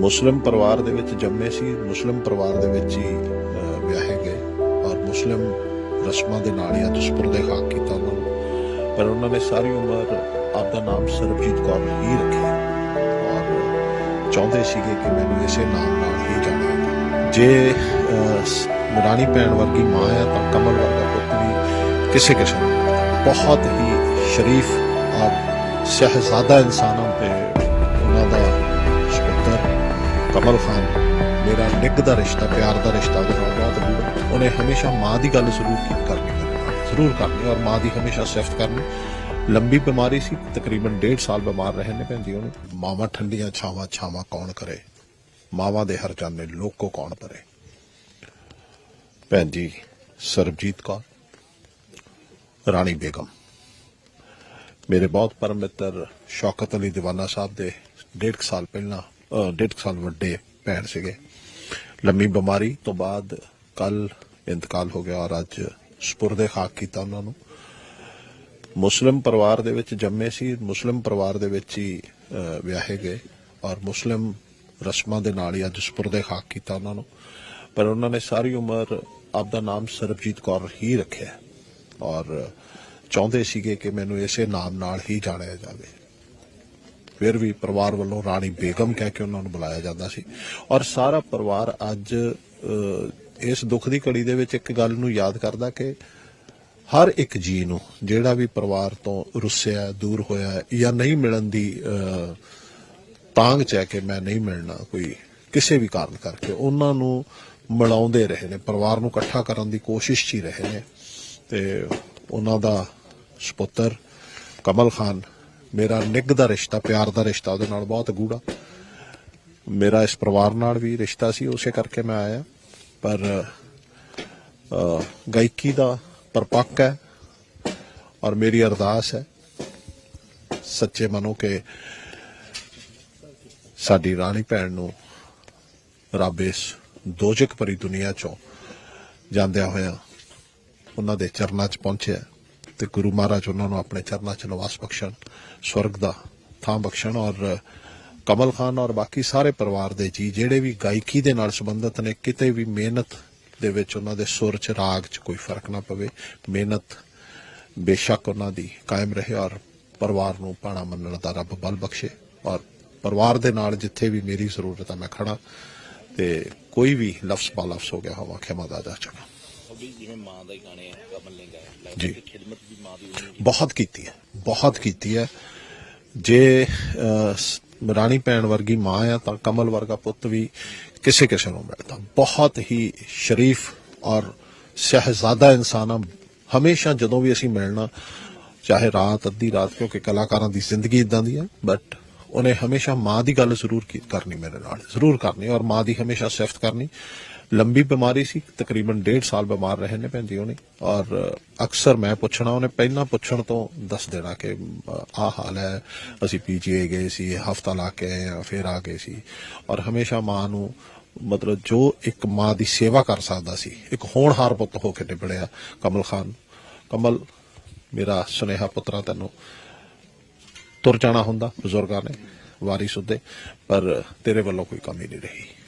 ਮੁਸਲਿਮ ਪਰਿਵਾਰ ਦੇ ਵਿੱਚ ਜੰਮੇ ਸੀ ਮੁਸਲਿਮ ਪਰਿਵਾਰ ਦੇ ਵਿੱਚ ਹੀ ਵਿਆਹੇ ਗਏ ਔਰ ਮੁਸਲਿਮ ਰਸਮਾਂ ਦੇ ਨਾਲ ਹੀ ਅੱਜ ਸਪੁਰਦੇ ਖਾਕ ਕੀਤਾ ਉਹਨਾਂ ਨੂੰ। ਪਰ ਉਹਨਾਂ ਨੇ ਸਾਰੀ ਉਮਰ ਆਪਦਾ ਨਾਮ ਸਰਬਜੀਤ ਕੌਰ ਹੀ ਰੱਖਿਆ ਔਰ ਚਾਹੁੰਦੇ ਸੀਗੇ ਕਿ ਮੈਨੂੰ ਇਸੇ ਨਾਮ ਨਾਲ ਹੀ ਜਾਣਿਆ ਜੇ ਅਹ, ਰਾਣੀ ਭੈਣ ਵਰਗੀ ਮਾਂ ਹੈ ਤਾਂ ਕਮਲ ਵਰਗਾ ਪੁੱਤ ਵੀ ਕਿਸੇ ਕਿਸਮ ਬਹੁਤ ਹੀ ਸ਼ਰੀਫ ਔਰ ਸ਼ਹਿਜ਼ਾਦਾ ਇਨਸਾਨਾਂ ਤੇ ਕਮਲ ਖਾਨ ਮੇਰਾ ਨਿੱਘ ਦਾ ਰਿਸ਼ਤਾ, ਪਿਆਰ ਦਾ ਰਿਸ਼ਤਾ ਉਹਦੇ ਨਾਲ ਬਹੁਤ ਗੂੜਾ ਉਹਨੇ ਹਮੇਸ਼ਾ ਮਾਂ ਦੀ ਗੱਲ ਜ਼ਰੂਰ ਕੀ ਕਰਨੀ ਜ਼ਰੂਰ ਕਰਨੀ ਔਰ ਮਾਂ ਦੀ ਹਮੇਸ਼ਾ ਸਿਫਤ ਕਰਨੀ। ਲੰਬੀ ਬਿਮਾਰੀ ਸੀ, ਤਕਰੀਬਨ 1.5 ਸਾਲ ਬਿਮਾਰ ਰਹੇ ਨੇ ਭੈਣ ਜੀ ਉਹਨੇ। ਮਾਵਾਂ ਠੰਡੀਆਂ ਛਾਵਾਂ ਛਾਵਾਂ ਕੌਣ ਕਰੇ? ਮਾਵਾਂ ਦੇ ਹਰ ਜਾਨੇ ਲੋਕੋ ਕੌਣ ਪਰੇ? ਭੈਣ ਜੀ, ਸਰਬਜੀਤ ਕੌਰ, ਰਾਣੀ ਬੇਗਮ। ਮੇਰੇ ਬਹੁਤ ਪਰਮ ਮਿੱਤਰ ਸ਼ੌਕਤ ਅਲੀ ਦੀਵਾਨਾ ਸਾਹਿਬ ਦੇ ਡੇਢ ਕੁ ਸਾਲ ਪਹਿਲਾਂ ਡੇਢ ਸਾਲ ਵੱਡੇ ਭੈਣ ਸੀਗੇ। ਲੰਮੀ ਬਿਮਾਰੀ ਤੋਂ ਬਾਅਦ ਕੱਲ ਇੰਤਕਾਲ ਹੋ ਗਿਆ ਔਰ ਅੱਜ ਸਪੁਰਦੇ ਖਾਕ ਕੀਤਾ ਉਹਨਾਂ ਨੂੰ। ਮੁਸਲਿਮ ਪਰਿਵਾਰ ਦੇ ਵਿੱਚ ਜੰਮੇ ਸੀ, ਮੁਸਲਿਮ ਪਰਿਵਾਰ ਦੇ ਵਿੱਚ ਹੀ ਵਿਆਹੇ ਗਏ ਔਰ ਮੁਸਲਿਮ ਰਸਮਾਂ ਦੇ ਨਾਲ ਹੀ ਅੱਜ ਸਪੁਰਦੇ ਖਾਕ ਕੀਤਾ ਉਹਨਾਂ ਨੂੰ। ਪਰ ਉਹਨਾਂ ਨੇ ਸਾਰੀ ਉਮਰ ਆਪ ਦਾ ਨਾਮ ਸਰਬਜੀਤ ਕੌਰ ਹੀ ਰੱਖਿਆ ਔਰ ਚਾਹੁੰਦੇ ਸੀਗੇ ਕਿ ਮੈਨੂੰ ਇਸੇ ਨਾਮ ਨਾਲ ਹੀ ਜਾਣਿਆ ਜਾਵੇ। ਫਿਰ ਵੀ ਪਰਿਵਾਰ ਵੱਲੋਂ ਰਾਣੀ ਬੇਗਮ ਕਹਿ ਕੇ ਉਹਨਾਂ ਨੂੰ ਬੁਲਾਇਆ ਜਾਂਦਾ ਸੀ। ਔਰ ਸਾਰਾ ਪਰਿਵਾਰ ਅੱਜ ਇਸ ਦੁੱਖ ਦੀ ਘੜੀ ਦੇ ਵਿੱਚ ਇੱਕ ਗੱਲ ਨੂੰ ਯਾਦ ਕਰਦਾ ਕਿ ਹਰ ਇੱਕ ਜੀ ਨੂੰ ਜਿਹੜਾ ਵੀ ਪਰਿਵਾਰ ਤੋਂ ਰੁੱਸਿਆ, ਦੂਰ ਹੋਇਆ ਜਾਂ ਨਹੀਂ ਮਿਲਣ ਦੀ ਤਾਂਗ ਚ ਹੈ ਕਿ ਮੈਂ ਨਹੀਂ ਮਿਲਣਾ ਕੋਈ ਕਿਸੇ ਵੀ ਕਾਰਨ ਕਰਕੇ, ਉਹਨਾਂ ਨੂੰ ਮਿਲਾਉਂਦੇ ਰਹੇ ਨੇ, ਪਰਿਵਾਰ ਨੂੰ ਇਕੱਠਾ ਕਰਨ ਦੀ ਕੋਸ਼ਿਸ਼ 'ਚ ਹੀ ਰਹੇ ਨੇ। ਤੇ ਉਹਨਾਂ ਦਾ ਸੁਪੁੱਤਰ ਕਮਲ ਖਾਨ ਮੇਰਾ ਨਿੱਘ ਦਾ ਰਿਸ਼ਤਾ, ਪਿਆਰ ਦਾ ਰਿਸ਼ਤਾ ਉਹਦੇ ਨਾਲ ਬਹੁਤ ਗੂੜਾ। ਮੇਰਾ ਇਸ ਪਰਿਵਾਰ ਨਾਲ ਵੀ ਰਿਸ਼ਤਾ ਸੀ, ਉਸੇ ਕਰਕੇ ਮੈਂ ਆਇਆ। ਪਰ ਗਾਇਕੀ ਦਾ ਪਰਪੱਕ ਹੈ ਔਰ ਮੇਰੀ ਅਰਦਾਸ ਹੈ ਸੱਚੇ ਮਨੋਂ ਕਿ ਸਾਡੀ ਰਾਣੀ ਭੈਣ ਨੂੰ ਰੱਬ ਇਸ ਦੋਜਕ ਭਰੀ ਦੁਨੀਆ ਚੋਂ ਜਾਂਦਿਆਂ ਹੋਇਆ ਉਹਨਾਂ ਦੇ ਚਰਨਾਂ 'ਚ ਪਹੁੰਚਿਆ। ਤੇ ਗੁਰੂ ਮਹਾਰਾਜ ਉਹਨਾਂ ਨੂੰ ਆਪਣੇ ਚਰਨਾਂ 'ਚ ਨਿਵਾਸ ਬਖਸ਼ਣ, ਸਵਰਗ ਦਾ ਥਾਂ ਬਖਸ਼ਣ ਔਰ ਕਮਲ ਖਾਨ ਔਰ ਬਾਕੀ ਸਾਰੇ ਪਰਿਵਾਰ ਦੇ ਜੀ ਜਿਹੜੇ ਵੀ ਗਾਇਕੀ ਦੇ ਨਾਲ ਸੰਬੰਧਿਤ ਨੇ, ਕਿਤੇ ਵੀ ਮਿਹਨਤ ਦੇ ਵਿੱਚ ਉਹਨਾਂ ਦੇ ਸੁਰ 'ਚ ਰਾਗ 'ਚ ਕੋਈ ਫ਼ਰਕ ਨਾ ਪਵੇ, ਮਿਹਨਤ ਬੇਸ਼ੱਕ ਉਹਨਾਂ ਦੀ ਕਾਇਮ ਰਹੇ ਔਰ ਪਰਿਵਾਰ ਨੂੰ ਪਾਣਾ ਮੰਨਣ ਦਾ ਰੱਬ ਬਲ ਬਖਸ਼ੇ ਔਰ ਪਰਿਵਾਰ ਦੇ ਨਾਲ ਜਿੱਥੇ ਵੀ ਮੇਰੀ ਜ਼ਰੂਰਤ ਹੈ ਮੈਂ ਖੜਾ ਤੇ ਕੋਈ ਵੀ ਲਫ਼ਜ਼ ਪਾ ਲਫ਼ਜ਼ ਹੋ ਗਿਆ ਹੋਵਾ, ਖਿਮਾ ਦਾ ਜਾ ਚੁੱਕਾ ਉਹ ਵੀ ਜਿਵੇਂ ਮਾਂ ਦਾ ਹੀ ਗਾਣੇ ਆ ਕਮਲ ਨੇ ਗਾਇਆ ਲੱਗਦਾ ਜੀ। ਕਿ ਖਿਦਮਤ ਵੀ ਮਾਂ ਦੀ ਉਨੀ ਬਹੁਤ ਕੀਤੀ ਹੈ ਬਹੁਤ ਕੀਤੀ ਹੈ। ਜੇ ਅਹ, ਸ- ਰਾਣੀ ਭੈਣ ਵਰਗੀ ਮਾਂ ਆ ਤਾਂ ਕਮਲ ਵਰਗਾ ਪੁੱਤ ਵੀ ਕਿਸੇ ਕਿਸੇ ਨੂੰ ਮਿਲਦਾ। ਬਹੁਤ ਹੀ ਸ਼ਰੀਫ ਔਰ ਸ਼ਹਿਜ਼ਾਦਾ ਇਨਸਾਨ ਆ। ਹਮੇਸ਼ਾ ਜਦੋਂ ਵੀ ਅਸੀਂ ਮਿਲਣਾ ਚਾਹੇ ਰਾਤ ਅੱਧੀ ਰਾਤ ਕਿਉਂਕਿ ਕਲਾਕਾਰਾਂ ਦੀ ਜ਼ਿੰਦਗੀ ਇਦਾਂ ਦੀ ਹੈ ਬਟ ਉਹਨੇ ਹਮੇਸ਼ਾ ਮਾਂ ਦੀ ਗੱਲ ਜ਼ਰੂਰ ਕੀ ਕਰਨੀ ਮੇਰੇ ਨਾਲ ਜ਼ਰੂਰ ਕਰਨੀ ਔਰ ਮਾਂ ਦੀ ਹਮੇਸ਼ਾ ਸਿਫਤ ਕਰਨੀ। ਲੰਬੀ ਬਿਮਾਰੀ ਸੀ, ਤਕਰੀਬਨ 1.5 ਸਾਲ ਬਿਮਾਰ ਰਹੇ ਨੇ ਭੈਣ ਜੀ ਉਹਨੇ। ਔਰ ਅਕਸਰ ਮੈਂ ਪੁੱਛਣਾ, ਉਹਨੇ ਪਹਿਲਾਂ ਪੁੱਛਣ ਤੋਂ ਦੱਸ ਦੇਣਾ ਕਿ ਆਹ ਹਾਲ ਹੈ, ਅਸੀਂ ਪੀਜੀਏ ਗਏ ਸੀ, ਹਫਤਾ ਲਾ ਕੇ ਆਏ ਆ ਫਿਰ ਆ ਗਏ ਸੀ। ਔਰ ਹਮੇਸ਼ਾ ਮਾਂ ਨੂੰ ਮਤਲਬ ਜੋ ਇੱਕ ਮਾਂ ਦੀ ਸੇਵਾ ਕਰ ਸਕਦਾ ਸੀ, ਇੱਕ ਹੋਣਹਾਰ ਪੁੱਤ ਹੋ ਕੇ ਨਿਬੜਿਆ ਕਮਲ ਖਾਨ। ਕਮਲ, ਮੇਰਾ ਸੁਨੇਹਾ ਪੁੱਤਰਾ ਤੈਨੂੰ ਤੁਰ ਜਾਣਾ ਹੁੰਦਾ, ਬਜ਼ੁਰਗਾਂ ਨੇ ਵਾਰਿਸ ਹੁੰਦੇ ਪਰ ਤੇਰੇ ਵੱਲੋਂ ਕੋਈ ਕਮੀ ਨਹੀਂ ਰਹੀ।